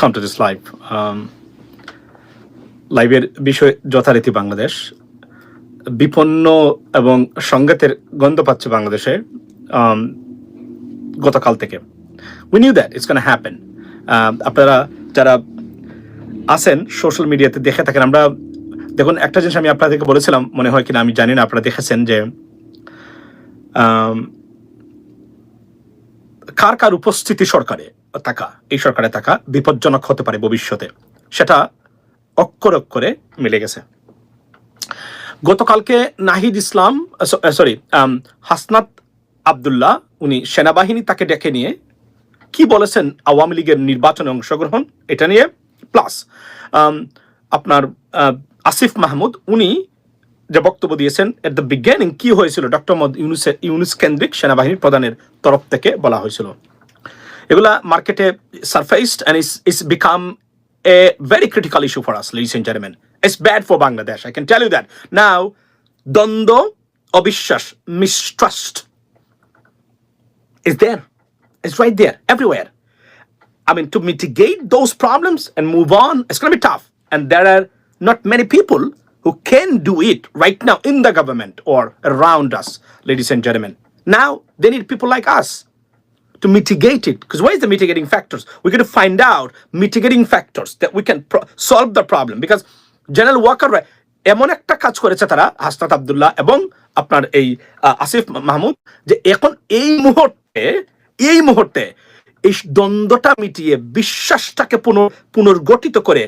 come to this live. Um, লাইভের বিষয় যথারীতি বাংলাদেশ। বিপন্ন এবং সংঘাতের গন্ধ পাচ্ছে বাংলাদেশে um, গতকাল থেকে। We knew that it's can happen আপনারা যারা আছেন সোশ্যাল মিডিয়াতে দেখে থাকেন আমরা দেখুন একটা জিনিস আমি আপনাদেরকে বলেছিলাম মনে হয় কিনা আমি জানি না আপনারা দেখেছেন যে আম, কার কার উপস্থিতি সরকারে? থাকা, এই সরকারে থাকা বিপজ্জনক হতে পারে ভবিষ্যতে। সেটা অক্ষর অক্ষরে মিলে গেছে। গতকালকে নাহিদ ইসলাম সরি হাসনাত আবদুল্লাহ, উনি সেনাবাহিনী তাকে ডেকে নিয়ে কি বলেছেন আওয়ামী লীগের নির্বাচনে অংশগ্রহণ, এটা নিয়ে? প্লাস আপনার আসিফ মাহমুদ, উনি যে বক্তব্য দিয়েছেন, এট দ্য বিজ্ঞানিং কি হয়েছিল? ডক্টর মোহাম্মদ ইউনুস ইউনুস কেন্দ্রিক সেনাবাহিনীর প্রধানের তরফ থেকে বলা হয়েছিল। এগুলা মার্কেটে surfaced and is is become a very critical issue for us ladies and gentleman it's bad for Bangladesh I can tell you that now দ্বন্দ্ব অবিশ্বাস mistrust is there. It's right there, everywhere. I mean, to mitigate those problems and move on, it's going to be tough. And there are not many people who can do it right now in the government or around us, ladies and gentlemen. Now, they need people like us to mitigate it. Because what is the mitigating factors? We're going to find out mitigating factors that we can pro- solve the problem. Because General Walker, এমন একটা কাজ করেছে তারা হাসনাত আবদুল্লাহ এবং আপনার এই আসিফ মাহমুদ যে এখন এই মুহূর্তে এই মুহূর্তে এই দ্বন্দ্বটা মিটিয়ে বিশ্বাসটাকে পুনর পুনর্গঠিত করে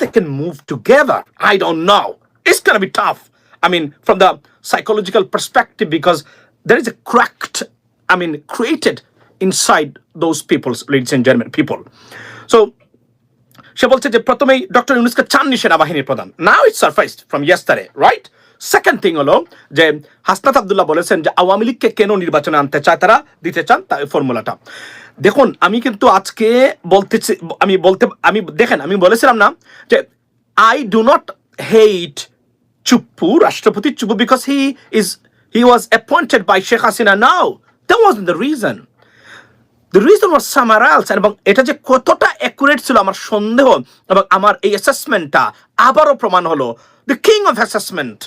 they can move together i don't know it's going to be tough i mean from the psychological perspective because there is a cracked i mean created inside those people's, ladies and gentlemen, people. So, সে বলছে যে প্রথমেই doctor ইউনুসকে চাননি সেনাবাহিনীর প্রধান। Now it surfaced from yesterday right second thing হলো যে হাসনাত আবদুল্লাহ বলেছেন যে আওয়ামী লীগকে কেন নির্বাচনে আনতে চায়, তারা দিতে চান তার ফর্মুলাটা। দেখুন, আমি কিন্তু আজকে বলতেছি, আমি বলতে, আমি দেখেন, আমি বলেছিলাম না যে I do not hate Chuppu রাষ্ট্রপতি Chuppu because he is he was appointed by Sheikh Hasina now that was the reason the reason was somewhere else এবং এটা যে কতটা অ্যাকুরেট ছিল আমার সন্দেহ এবং আমার এই অ্যাসেসমেন্টটা আবারও প্রমাণ হলো। The king of assessment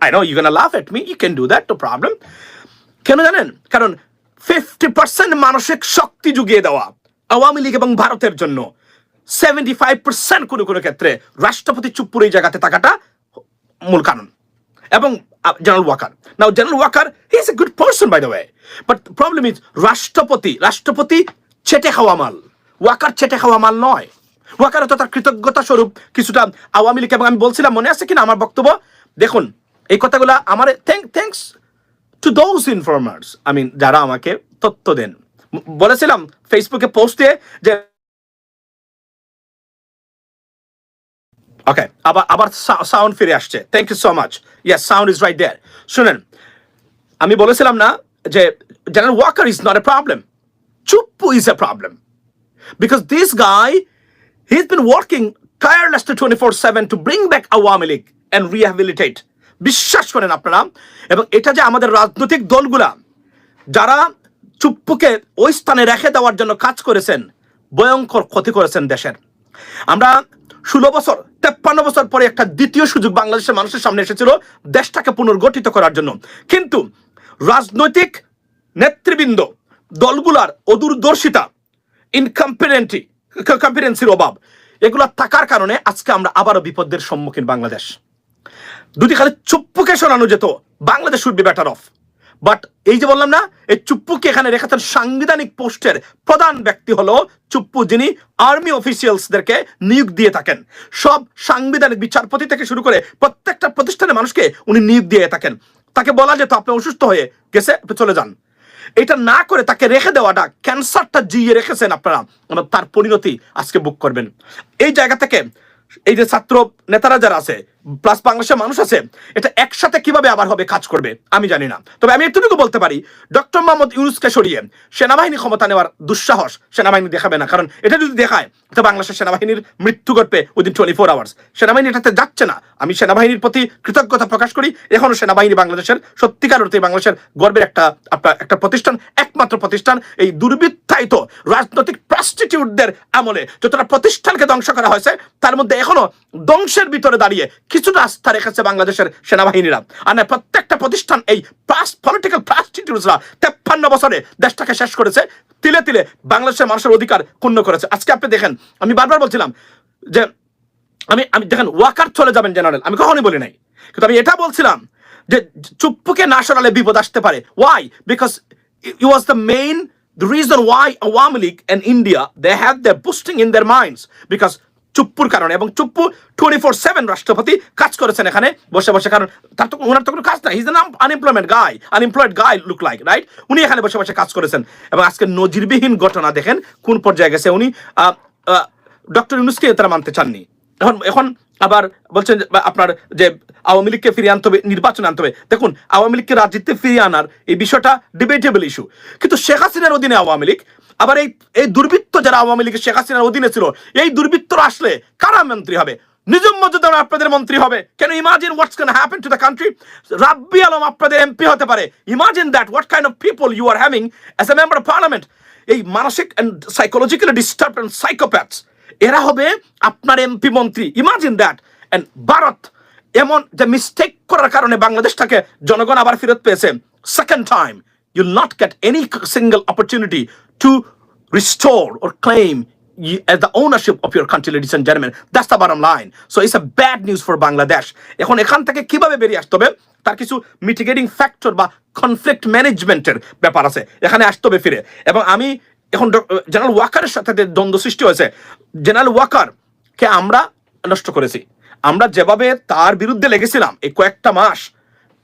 I know you can love at me you can do that no problem কেন জানেন? কারণ ফিফটি পার্সেন্ট মানসিক শক্তি জুগিয়ে দেওয়া আওয়ামী লীগ এবং ভারতের জন্য সেভেন্টি ফাইভ পার্সেন্ট কোনো কোনো ক্ষেত্রে রাষ্ট্রপতি চুপ্পুর এই জায়গাতে থাকাটা মূল কারণ। এবং general Waker now general Waker he is a good person by the way but problem is রাষ্ট্রপতি রাষ্ট্রপতি চেটে খাওয়া মাল। ওয়াকার চেটে খাওয়া মাল নয়। ওয়াকার তো তার কৃতজ্ঞতা স্বরূপ কিছুটা আওয়ামী লীগ, এবং আমি বলছিলাম, মনে আছে কিনা আমার বক্তব্য? দেখুন, এই কথাগুলো আমার thank thanks to those informers I mean যারা আমাকে তথ্য দেন। বলেছিলাম ফেসবুকে পোস্ট দিয়ে যে ওকে আবার আবার সাউন্ড ফিরে আসছে। Thank you so much yes sound is right there শুনেন, আমি বলেছিলাম না যে general Waker is not a problem Chuppu is a problem because this guy, he's been working tirelessly 24/7 to bring back Awami League and rehabilitate বিশ্বাস করেন আপনারা। এবং এটা যে আমাদের রাজনৈতিক দলগুলা, যারা চুপ্পুকে ওই স্থানে রেখে দেওয়ার জন্য কাজ করেছেন, ভয়ঙ্কর ক্ষতি করেছেন দেশের। আমরা ষোলো বছর, তেপ্পান্ন বছর পরে একটা দ্বিতীয় সুযোগ বাংলাদেশের মানুষের সামনে এসেছিল দেশটাকে পুনর্গঠিত করার জন্য। কিন্তু রাজনৈতিক নেতৃবৃন্দ, দলগুলার অদূরদর্শিতা ইনকম্পিটেন্টি কম্পিটেন্সির অভাব, এগুলো থাকার কারণে আজকে আমরা আবারও বিপদের সম্মুখীন বাংলাদেশ। দুটি খালি চুপ্পুকে শোনানো যেত, Bangladesh should be better off but এই যে বললাম না, এই চুপ্পুকে এখানে রেখেছেন সাংবিধানিক পোস্টের প্রধান ব্যক্তি হলো চুপ্পু, যিনি আর্মি অফিসিয়ালসদেরকে নিয়োগ দিয়ে থাকেন। সব সাংবিধানিক বিচারপতি থেকে শুরু করে প্রত্যেকটা প্রতিষ্ঠানের মানুষকে উনি নিয়োগ দিয়ে থাকেন। তাকে বলা যেত, আপনি অসুস্থ হয়ে গেছে, আপনি চলে যান। এটা না করে তাকে রেখে দেওয়াটা ক্যান্সারটা জিয়ে রেখেছেন আপনারা। তার পরিণতি আজকে বুক করবেন। এই জায়গা থেকে এই যে ছাত্র নেতারা যারা আছে প্লাস বাংলাদেশের মানুষ আছে, এটা একসাথে কীভাবে আবার হবে কাজ করবে, আমি জানি না। তবে আমি এতটুকু বলতে পারি, ডক্টর মোহাম্মদ ইউনুসকে সরিয়ে সেনাবাহিনী ক্ষমতা নেওয়ার দুঃসাহস সেনাবাহিনী দেখাবে না, কারণ এটা যদি দেখায় তো বাংলাদেশের সেনাবাহিনীর মৃত্যু ঘটবে উইদিন টোয়েন্টি ফোর আওয়ার্স সেনাবাহিনী এটাতে যাচ্ছে না। আমি সেনাবাহিনীর প্রতি কৃতজ্ঞতা প্রকাশ করি, এখনও সেনাবাহিনী বাংলাদেশের সত্যিকার অর্থে বাংলাদেশের গর্বের একটা আপনার একটা প্রতিষ্ঠান, একমাত্র প্রতিষ্ঠান, এই দুর্বৃত্তায়িত রাজনৈতিক প্রস্টিটিউটদের আমলে। যতটা প্রতিষ্ঠানকে ধ্বংস করা হয়েছে, তার মধ্যে এখনও ধ্বংসের ভিতরে দাঁড়িয়ে কিছুটা আস্থা রেখেছে বাংলাদেশের সেনাবাহিনীরা। আর প্রত্যেকটা প্রতিষ্ঠান এই পাস পলিটিক্যাল প্রস্টিটিউটসরা তেপ্পান্ন বছরে দেশটাকে শেষ করেছে, তিলে তিলে বাংলাদেশের মানুষের অধিকার ক্ষুণ্ণ করেছে। আজকে আপনি দেখেন, আমি বারবার বলছিলাম যে, আমি আমি দেখেন, ওয়াকার চলে যাবেন জেনারেল আমি কখনোই বলি নাই। কিন্তু আমি এটা বলছিলাম যে, চুপ্পুকে না সরালে বিপদ আসতে পারে। Why because it was the main the reason why Awami League and India, they have their boosting in their minds because চুপ্পুর কারণে এবং চুপ্পু টোয়েন্টি ফোর সেভেন রাষ্ট্রপতি কাজ করেছেন এখানে। বসে বসে, কারণ তার তো ওনার তো কোনো কাজ নাই। নাম unemployment guy unemployed guy look like right উনি এখানে বসে বসে কাজ করেছেন। এবং আজকে নজিরবিহীন ঘটনা দেখেন, কোন পর্যায়ে গেছে উনি। ডক্টর ইউনুসকে তারা মানতে চাননি। এখন এখন আবার বলছেন আপনার যে আওয়ামী লীগকে ফিরিয়ে আনতে হবে, নির্বাচন আনতে হবে। দেখুন, আওয়ামী লীগকে রাজনীতিতে ফিরিয়ে আনার এই বিষয়টা ডিবেটেবল ইস্যু কিন্তু শেখ হাসিনার অধীনে আওয়ামী লীগ আবার এই এই দুর্বৃত্ত যারা আওয়ামী লীগের শেখ হাসিনার অধীনে ছিল, এই দুর্বৃত্তরা আসলে কারা মন্ত্রী হবে? নিজম মজুদার আপনাদের মন্ত্রী হবে। কেন imagine what's can happen to the country Rabbi Alam আপনাদের এমপি হতে পারে। Imagine that what kind of people you are having as a member of parliament এই মানসিক and psychologically disturb and psychopaths এরা হবে আপনার এমপি মন্ত্রী। ইমাজিন দ্যাট অ্যান্ড ভারত, এমন যে মিস্টেক করার কারণে বাংলাদেশটাকে জনগণ আবার ফেরত পেয়েছে। Second time you not get any single opportunity to restore or claim as the ownership of your country, ladies and gentlemen. That's the bottom line. So it's a bad news for Bangladesh. তার কিছু mitigating factor বা conflict ম্যানেজমেন্টের ব্যাপার আছে এখানে আসতে হবে ফিরে এবং আমি এখন জেনারেল ওয়াকারের সাথে দ্বন্দ্ব সৃষ্টি হয়েছে জেনারেল ওয়াকারকে আমরা নষ্ট করেছি আমরা যেভাবে তার বিরুদ্ধে লেগেছিলাম এই কয়েকটা মাস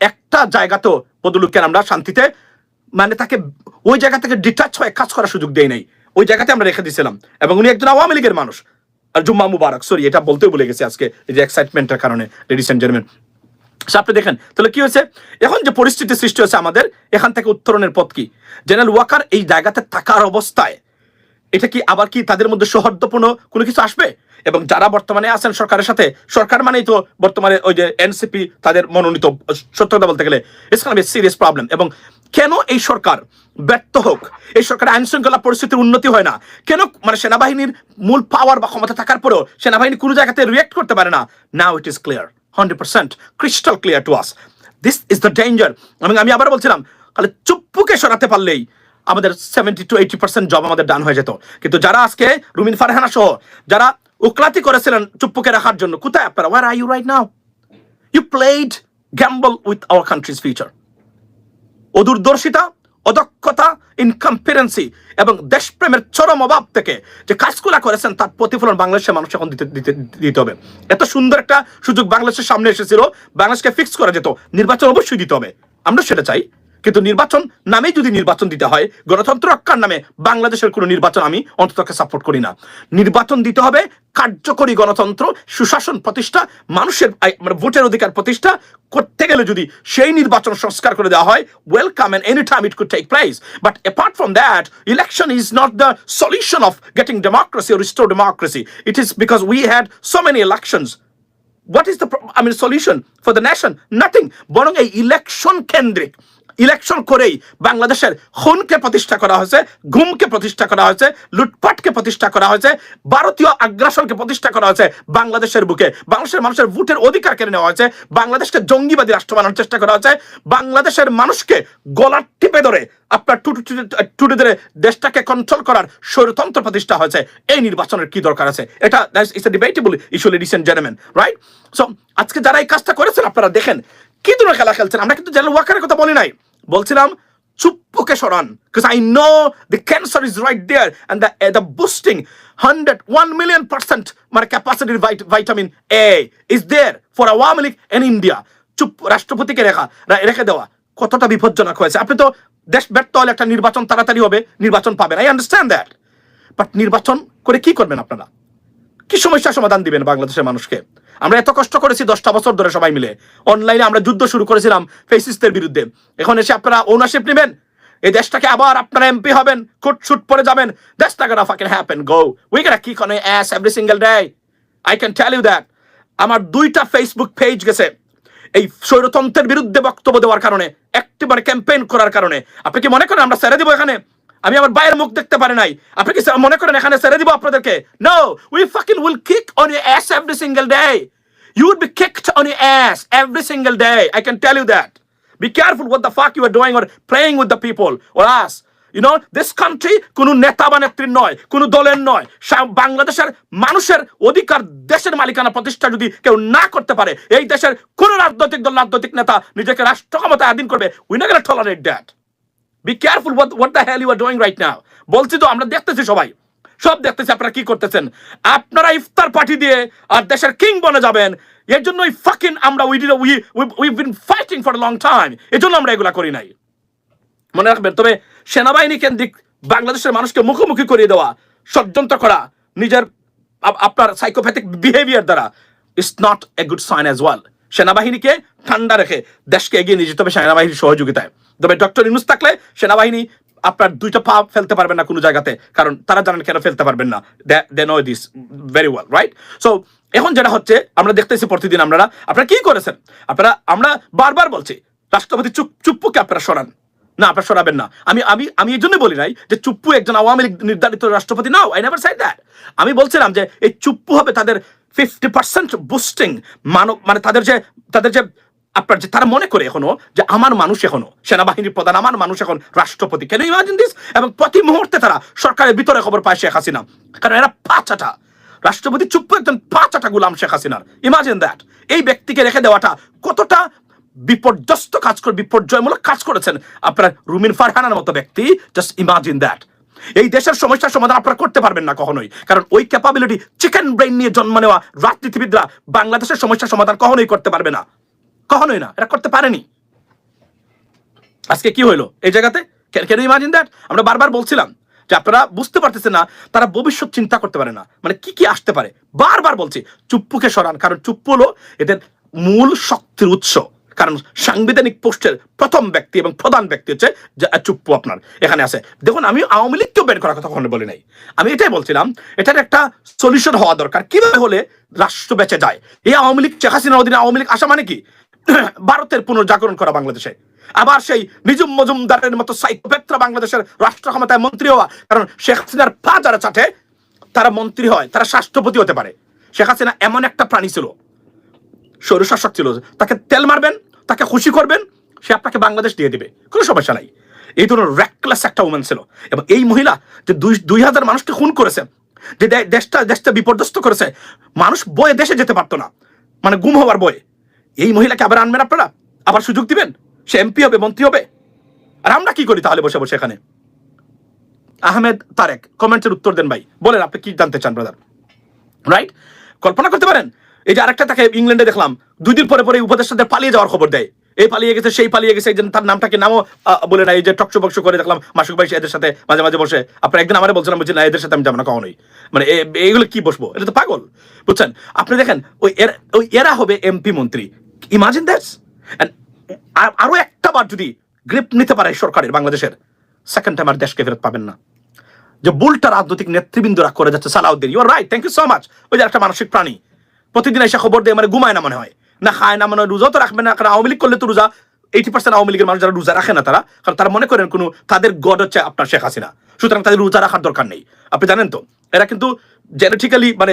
একটা জায়গাতেও বদলুককে আমরা শান্তিতে মানে তাকে ওই জায়গা থেকে ডিটাচ হয়ে কাজ করার সুযোগ দেয় নাই। ওই জায়গাতে আমরা রেখে দিয়েছিলাম এবং উনি একজন আওয়ামী লীগের মানুষ। আর জুম্মা মুবারক সরি এটা বলতেও বলে গেছে আজকে, এই যে এক্সাইটমেন্টের কারণে লেডিস এন্ড জেন্টলম্যান আপনি দেখেন, তাহলে কি হয়েছে? এখন যে পরিস্থিতি সৃষ্টি হয়েছে আমাদের, এখান থেকে উত্তরণের পথ কি? জেনারেল ওয়াকার এই জায়গাতে থাকার অবস্থায় এটা কি আবার কি তাদের মধ্যে সৌহার্দ্যপূর্ণ কোনো কিছু আসবে? এবং যারা বর্তমানে আছেন সরকারের সাথে, সরকার মানেই তো বর্তমানে ওই যে এনসিপি তাদের মনোনীত সত্য কথা বলতে গেলে ইটস কান সিরিয়াস প্রবলেম এবং কেন এই সরকার ব্যর্থ হোক? এই সরকার আইন শৃঙ্খলা পরিস্থিতির উন্নতি হয় না। কেন মানে সেনাবাহিনীর মূল পাওয়ার বা ক্ষমতা থাকার পরেও সেনাবাহিনী কোনো জায়গাতে রিয়েক্ট করতে পারে না? Now it is clear hundred percent crystal clear to us this is the danger এবং আমি আবার বলছিলাম, তাহলে চুপ্পুকে সরাতে পারলেই আমাদের seventy to eighty percent job আমাদের ডান হয়ে যেত। কিন্তু যারা আজকে রুমিন ফারহানা সহ যারা উকলাতি করেছিলেন চুপ্পুকে রাখার জন্য, কোথায় আপনারা? Where are you right now you played gamble with our country's future অদূরদর্শিতা, অদক্ষতা ইনকম্পিরেন্সি এবং দেশপ্রেমের চরম অভাব থেকে যে কাজগুলা করেছেন, তার প্রতিফলন বাংলাদেশের মানুষ এখন দিতে দিতে দিতে হবে। এত সুন্দর একটা সুযোগ বাংলাদেশের সামনে এসেছিল, বাংলাদেশকে ফিক্স করা যেত, নির্বাচন অবশ্যই দিতে হবে। আমরা সেটা চাই। কিন্তু নির্বাচন নামেই যদি নির্বাচন দিতে হয়, গণতন্ত্র রক্ষার নামে বাংলাদেশের কোনো নির্বাচন আমি অন্ততকে সাপোর্ট করি না। নির্বাচন দিতে হবে কার্যকরী গণতন্ত্র, সুশাসন প্রতিষ্ঠা, মানুষের মানে ভোটের অধিকার প্রতিষ্ঠা। করতে গেলে যদি সেই নির্বাচন সংস্কার করে দেওয়া হয় welcome and any time it could take place but apart from that election is not the solution of getting democracy restore democracy. It is because we had so many elections. What is the pro- I mean, solution for the nation? Nothing. বরং এই election কেন্দ্রিক election করেই বাংলাদেশের খুনকে প্রতিষ্ঠা করা হয়েছে গুমকে প্রতিষ্ঠা করা হয়েছে, লুটপাটকে প্রতিষ্ঠা করা হয়েছে, ভারতীয় আগ্রাসনকে প্রতিষ্ঠা করা হয়েছে বাংলাদেশের বুকে। বাংলাদেশের মানুষের ভোটের অধিকার কেড়ে নেওয়া হয়েছে, বাংলাদেশকে জঙ্গিবাদী রাষ্ট্র বানানোর চেষ্টা করা হয়েছে, বাংলাদেশের মানুষকে গলার টিপে ধরে আপনার টুটু টুটে ধরে দেশটাকে কন্ট্রোল করার স্বৈরতন্ত্র প্রতিষ্ঠা হয়েছে। এই নির্বাচনের কি দরকার আছে? এটা it's a debatable issue ladies and gentleman right so আজকে যারা এই কাজটা করেছেন, আপনারা দেখেন কি ধরনের খেলা খেলছেন? আমরা কিন্তু জেনারেল ওয়াকারের কথা বলি নাই। বলছিলাম চুপ্পুকে সরান I know the cancer is right there and the, uh, the boosting 100 1 million percent মানে vit- vitamin A is there for Awami League in India. চুপ রাষ্ট্রপতিকে রেখা রেখে দেওয়া। কতটা বিপজ্জনক হয়েছে। আপনি তো দেশ ব্যর্থ হলে একটা নির্বাচন তাড়াতাড়ি হবে নির্বাচন পাবেন। আই আন্ডারস্ট্যান্ড দ্যাট বাট নির্বাচন করে কি করবেন আপনারা? কি সমস্যার সমাধান দিবেন বাংলাদেশের মানুষকে? আমরা এত কষ্ট করেছি দশটা বছর ধরে সবাই মিলে। অনলাইনে আমরা যুদ্ধ শুরু করেছিলাম ফেসিস্টের বিরুদ্ধে। এখন এসে আপনারা ওনারশিপ নেবেন। এই দেশটাকে আবার আপনারা এমপি হবেন কুট শুট পরে যাবেন। Go on ass every single I you আমার দুইটা ফেসবুক পেজ গেছে। এই স্বৈরতন্ত্রের বিরুদ্ধে বক্তব্য দেওয়ার কারণে, একটিবার ক্যাম্পেইন করার কারণে। আপনি কি মনে করেন আমরা ছেড়ে দিব এখানে? আমি আমার বাইরের মুখ দেখতে পারি নাই আপনি কি মনে করেন এখানে ছেড়ে দিব আপনাদেরকে no we fucking will kick on your ass every single day you would be kicked on your ass every single day. I can tell you that. Be careful what the fuck you are doing or playing with the people or us. You know, this country কোনো নেতা বা নেত্রীর নয় কোনো দলের নয় বাংলাদেশের মানুষের অধিকার দেশের মালিকানা প্রতিষ্ঠা যদি কেউ না করতে পারে এই দেশের কোন রাজনৈতিক দল রাজনৈতিক নেতা নিজেকে রাষ্ট্র ক্ষমতায় আধীন করবে উই না tolerate that be careful what the hell you are doing right now বলছি তো, আমরা দেখতেছি সবাই। সব দেখতেছি আপনারা কি করতেছেন। আপনারা ইফতার পার্টি দিয়ে আর দেশের কিং বনে যাবেন। এর জন্যই ফাকিং আমরা we we we been fighting for long time এর জন্য আমরা এগুলা করি নাই। মনে রাখবেন, তবে সেনাবাহিনী কেন্দ্রিক বাংলাদেশের মানুষকে মুখোমুখি করিয়ে দেওয়া, ষড়যন্ত্র করা, নিজের আপ- আপনার সাইকোপ্যাথিক বিহেভিয়ার দ্বারা it's not a good sign as well সেনাবাহিনীকে ঠান্ডা রেখে দেশকে এগিয়ে নিয়ে যেতে হবে সেনাবাহিনীর সহযোগিতায়। তবে ডক্টর ইউনুস থাকলে সেনাবাহিনী আপনার দুইটা পা ফেলতে পারবেন না কোনো জায়গাতে, কারণ তারা জানেন কেন ফেলতে পারবেন না। They know this very well right so এখন যেটা হচ্ছে, আমরা দেখতেছি প্রতিদিন আপনারা আপনারা কি করেছেন? আপনারা, আমরা বারবার বলছি, রাষ্ট্রপতি চুপ চুপ্পুকে আপনারা সরান। না, আপনারা সরাবেন না। আমি আমি আমি এই জন্য বলি নাই যে চুপ্পু একজন আওয়ামী লীগ নির্ধারিত রাষ্ট্রপতি now I never said that আমি বলছিলাম যে এই চুপ্পু হবে তাদের ফিফটি পার্সেন্ট বুস্টিং মানব মানে তাদের যে তাদের যে আপনার যে, তারা মনে করে এখনও যে আমার মানুষ এখনও, সেনাবাহিনীর প্রধান আমার মানুষ এখন রাষ্ট্রপতি। কেন ইমাজিন দিস এবং প্রতি মুহূর্তে তারা সরকারের ভিতরে খবর পায় শেখ হাসিনা। কারণ এরা পাঁচাটা রাষ্ট্রপতি চুপ্পু একজন পাঁচাটা গুলাম শেখ হাসিনার। ইমাজিন দ্যাট এই ব্যক্তিকে রেখে দেওয়াটা কতটা বিপর্যস্ত কাজ করে, বিপর্যয়মূলক কাজ করেছেন আপনার রুমিন ফারহানার মতো ব্যক্তি। জাস্ট ইমাজিন দ্যাট এই দেশের সমস্যার সমাধান আপনারা করতে পারবেন না কখনোই। কারণ ওই ক্যাপাবিলিটি চিকেন ব্রেইন নিয়ে জন্ম নেওয়া রাজনীতিবিদরা বাংলাদেশের সমস্যার সমাধান কখনোই করতে পারবে না। কখনোই না এটা করতে পারেনি। আজকে কি হইল এই জায়গাতে? কেন ইমাজিন দ্যাট আমরা বারবার বলছিলাম যে আপনারা বুঝতে পারতেছেন না, তারা ভবিষ্যৎ চিন্তা করতে পারে না। মানে কি কি আসতে পারে? বারবার বলছি, চুপ্পুকে সরান, কারণ চুপ্পু হলো এদের মূল শক্তির উৎস। কারণ সাংবিধানিক পোস্টের প্রথম ব্যক্তি এবং প্রধান ব্যক্তি হচ্ছে চুপ্পু আপনার। এখানে আছে। দেখুন, আমি আওয়ামী লীগকেও বের করার কথা কখনো বলি নাই। আমি এটাই বলছিলাম, এটার একটা সলিউশন হওয়া দরকার। কীভাবে হলে রাষ্ট্র বেঁচে যায়? এই আওয়ামী লীগ, শেখ হাসিনার অধীনে আওয়ামী লীগ আসা মানে কি? ভারতের পুনর্জাগরণ করা বাংলাদেশে। আবার সেই নিজুম মজুমদারের মতো সাইকোপ্যাথরা বাংলাদেশের রাষ্ট্র ক্ষমতায় মন্ত্রী হওয়া। কারণ শেখ হাসিনার পা যারা চাটে, তারা মন্ত্রী হয়, তারা রাষ্ট্রপতি হতে পারে। শেখ হাসিনা এমন একটা প্রাণী ছিল। স্বৈরশাসক ছিল, তাকে তেল মারবেন, তাকে খুশি করবেন, সে আপনাকে বাংলাদেশ দিয়ে দিবে। কোনো সমস্যা নাই। এই ধরনের র্যাকলেস একটা উমেন ছিল। এবং এই মহিলা যে দুই দুই হাজার মানুষকে খুন করেছে, যে দেশটা দেশটা বিপর্যস্ত করেছে, মানুষ বয়ে দেশে যেতে পারতো না। মানে গুম হওয়ার বয়ে। এই মহিলাকে আবার আনবেন আপনারা? আবার সুযোগ দিবেন? সে এমপি হবে, মন্ত্রী হবে? আর আমরা কি করি তাহলে বসে বসে এখানে? আহমেদ তারেক কমেন্টের উত্তর দেন ভাই। বলেন, আপনি কি জানতে চান ব্রাদার রাইট কল্পনা করতে পারেন? এই যে আরেকটা তাকে ইংল্যান্ডে দেখলাম দুই দিন পরে পরে উপদেষ্টাদের পালিয়ে যাওয়ার খবর দেয়। এই পালিয়ে গেছে, সেই পালিয়ে গেছে যে তার নামটাকে নামও বলে না এই যে টকশো বক্স করে দেখলাম, মাসুক ভাই এদের সাথে মাঝে মাঝে বসে। আপনার একদিন আমার বলছিলাম বলছি না, এদের সাথে আমি যাব না, কখনোই। মানে এইগুলো কি বসবো? এটা তো পাগল। বুঝছেন? আপনি দেখেন, ওই এর- ওই এরা হবে এমপি মন্ত্রী। ইমাজিন দ্যাটস আরও একটা বার যদি গ্রিপ নিতে পারে সরকারের, বাংলাদেশের সেকেন্ড টাইম আর দেশকে ফেরত পাবেন না। যে বুলটা রাজনৈতিক নেতৃবৃন্দরা করে যাচ্ছে, Salahuddin you're right thank you so much ওই যে একটা মানসিক প্রাণী। প্রতিদিন এসে খবর দিয়ে মানে ঘুমায় না মনে হয়। না খায় না মনে হয়, রোজাও তো রাখবে না, কারণ আওয়ামী লীগ করলে তো রোজা এইটি পার্সেন্ট আওয়ামী লীগের মানুষ যারা রোজা রাখে না তারা, কারণ তারা মনে করেন কোনো, তাদের গড হচ্ছে আপনার শেখ হাসিনা। সুতরাং তাদের রোজা রাখার দরকার নেই। আপনি জানেন তো, এরা কিন্তু জেনেটিক্যালি মানে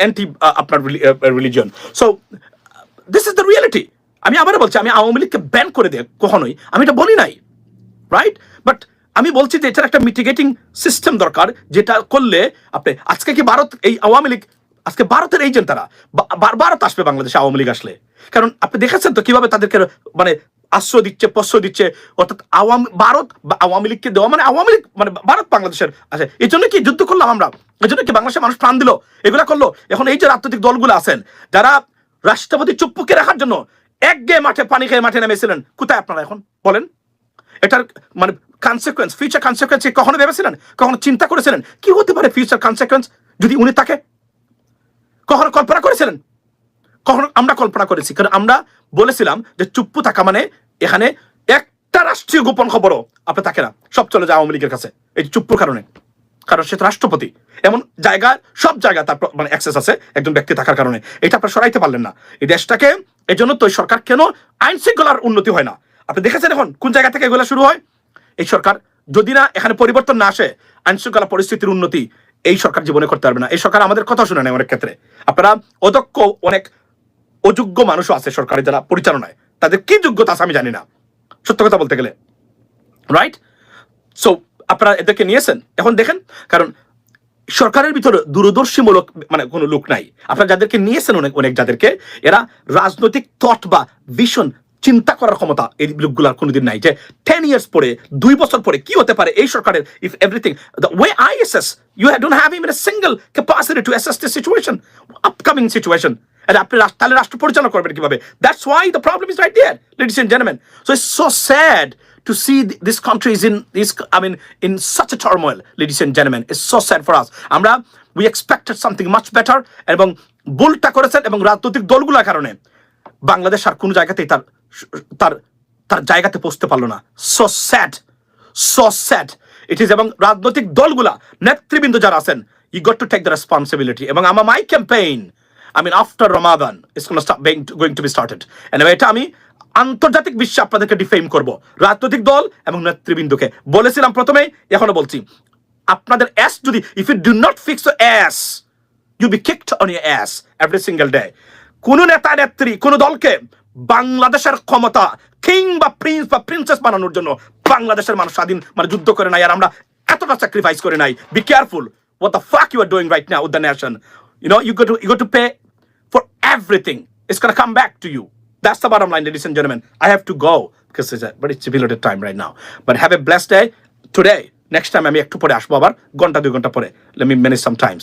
অ্যান্টি আপনার religion so this is the reality আমি আবারও বলছি, আমি আওয়ামী লীগকে ব্যান করে দেয় কখনোই। আমি এটা বলি নাই রাইট বাট আমি বলছি যে এটার একটা মিটিগেটিং সিস্টেম দরকার, যেটা করলে, আপনি, আজকে কি ভারত এই আওয়ামী লীগ আজকে ভারতের এজেন্ট তারা ভারত আসবে বাংলাদেশে, আওয়ামী লীগ আসলে। কারণ আপনি দেখেছেন তো কীভাবে তাদেরকে মানে আশ্রয় দিচ্ছে, প্রশ্রয় দিচ্ছে, অর্থাৎ আওয়ামী, ভারত আওয়ামী লীগকে দেওয়া মানে আওয়ামী লীগ মানে ভারত বাংলাদেশের আছে এই জন্য কি যুদ্ধ করলাম আমরা? এই জন্য কি বাংলাদেশের মানুষ প্রাণ দিল? এগুলা করল? এখন এই যে রাজনৈতিক দলগুলো আছেন, যারা রাষ্ট্রপতি চুপ্পুকে রাখার জন্য এক গে মাঠে পানি খেয়ে মাঠে নেমেছিলেন, কোথায় আপনারা এখন? বলেন। এটার মানে কনসিকুয়েন্স ফিউচার কনসিকুয়েন্স কখনো ভেবেছিলেন? কখনো চিন্তা করেছিলেন? কি হতে পারে ফিউচার কনসিকুয়েন্স যদি উনি তাকে করেছিলেন? কখনো আমরা কল্পনা করেছি। কারণ আমরা বলেছিলাম যে চুপ্প থাকা মানে এখানে একটা রাষ্ট্রীয় গোপন খবরও আপনি থাকে না। সব চলে যায় আওয়ামী লীগের কাছে, এই চুপ্পুর কারণে। কারণ সে তো রাষ্ট্রপতি। এমন জায়গা সব জায়গা তার মানে অ্যাক্সেস আছে একজন ব্যক্তি থাকার কারণে। এটা আপনার সরাইতে পারলেন না। এই দেশটাকে, এই জন্য তো সরকার কেন আইন শৃঙ্খলার উন্নতি হয় না? আপনি দেখেছেন এখন কোন জায়গা থেকে এগুলো শুরু হয়? এই সরকার যদি না এখানে পরিবর্তন না আসে আইন শৃঙ্খলা পরিস্থিতির উন্নতি এই সরকার জীবনে করতে পারবে না। এই সরকার আমাদের কথা শুনে নেয় অনেক ক্ষেত্রে। আপনারা অদক্ষ অনেক অযোগ্য মানুষও আছে সরকারি যারা পরিচালনায়। তাদের কি যোগ্যতা আছে আমি জানি না। সত্য কথা বলতে গেলে। রাইট সো আপনারা এদেরকে নিয়েছেন। এখন দেখেন, কারণ সরকারের ভিতরে দূরদর্শীমূলক মানে কোনো লোক নাই। আপনারা যাদেরকে নিয়েছেন অনেক অনেক যাদেরকে, এরা রাজনৈতিক থট বা ভিশন চিন্তা করার ক্ষমতা এই লোকগুলার কোনোদিন নাই যে টেন ইয়ার্স পরে, দুই বছর পরে কি হতে পারে? এই সরকারের if everything the way I S S you don't have even a single capacity to assess the situation upcoming situation আপনি তাহলে রাষ্ট্র পরিচালনা করবেন কীভাবে? That's why the problem is right there ladies and gentleman so it's so sad see th- this country is in, this, I mean, in such a turmoil, ladies and gentlemen. It's so sad for us. আমরা, we expected something much better, এবং ভুলটা করেছেন এবং রাজনৈতিক দলগুলোর কারণে। বাংলাদেশ আর কোনো জায়গাতেই তার তার তার জায়গাতে পৌঁছতে পারল না। So sad so sad it is এবং রাজনৈতিক দলগুলা, নেতৃবৃন্দ যারা আছেন you got to take the responsibility এবং আমার my campaign going to start being, going to be started. And এটা আমি আন্তর্জাতিক বিশ্বে আপনাদেরকে ডিফেম করব। রাজনৈতিক দল এবং নেতৃবৃন্দকে। বলেছিলাম প্রথমেই, এখনও বলছি, আপনাদের অ্যাস যদি if you do not fix ass you be kicked on your ass every single day কোন নেতা নেত্রী কোন দলকে বাংলাদেশের ক্ষমতা কিং বা প্রিন্স বা প্রিন্সেস বানানোর জন্য বাংলাদেশের মানুষ স্বাধীন মানে যুদ্ধ করে নাই আর আমরা এতটা স্যাক্রিফাইস করে নাই be careful what the fuck you are doing right now with the nation you know you got to you got to pay for everything it's going come back to you that's the bottom line ladies and gentlemen i have to go because it's a but it's time right now but have a blessed day today next time আমি একটু পরে আসব আবার ঘণ্টা দুই ঘণ্টা পরে let me manage sometimes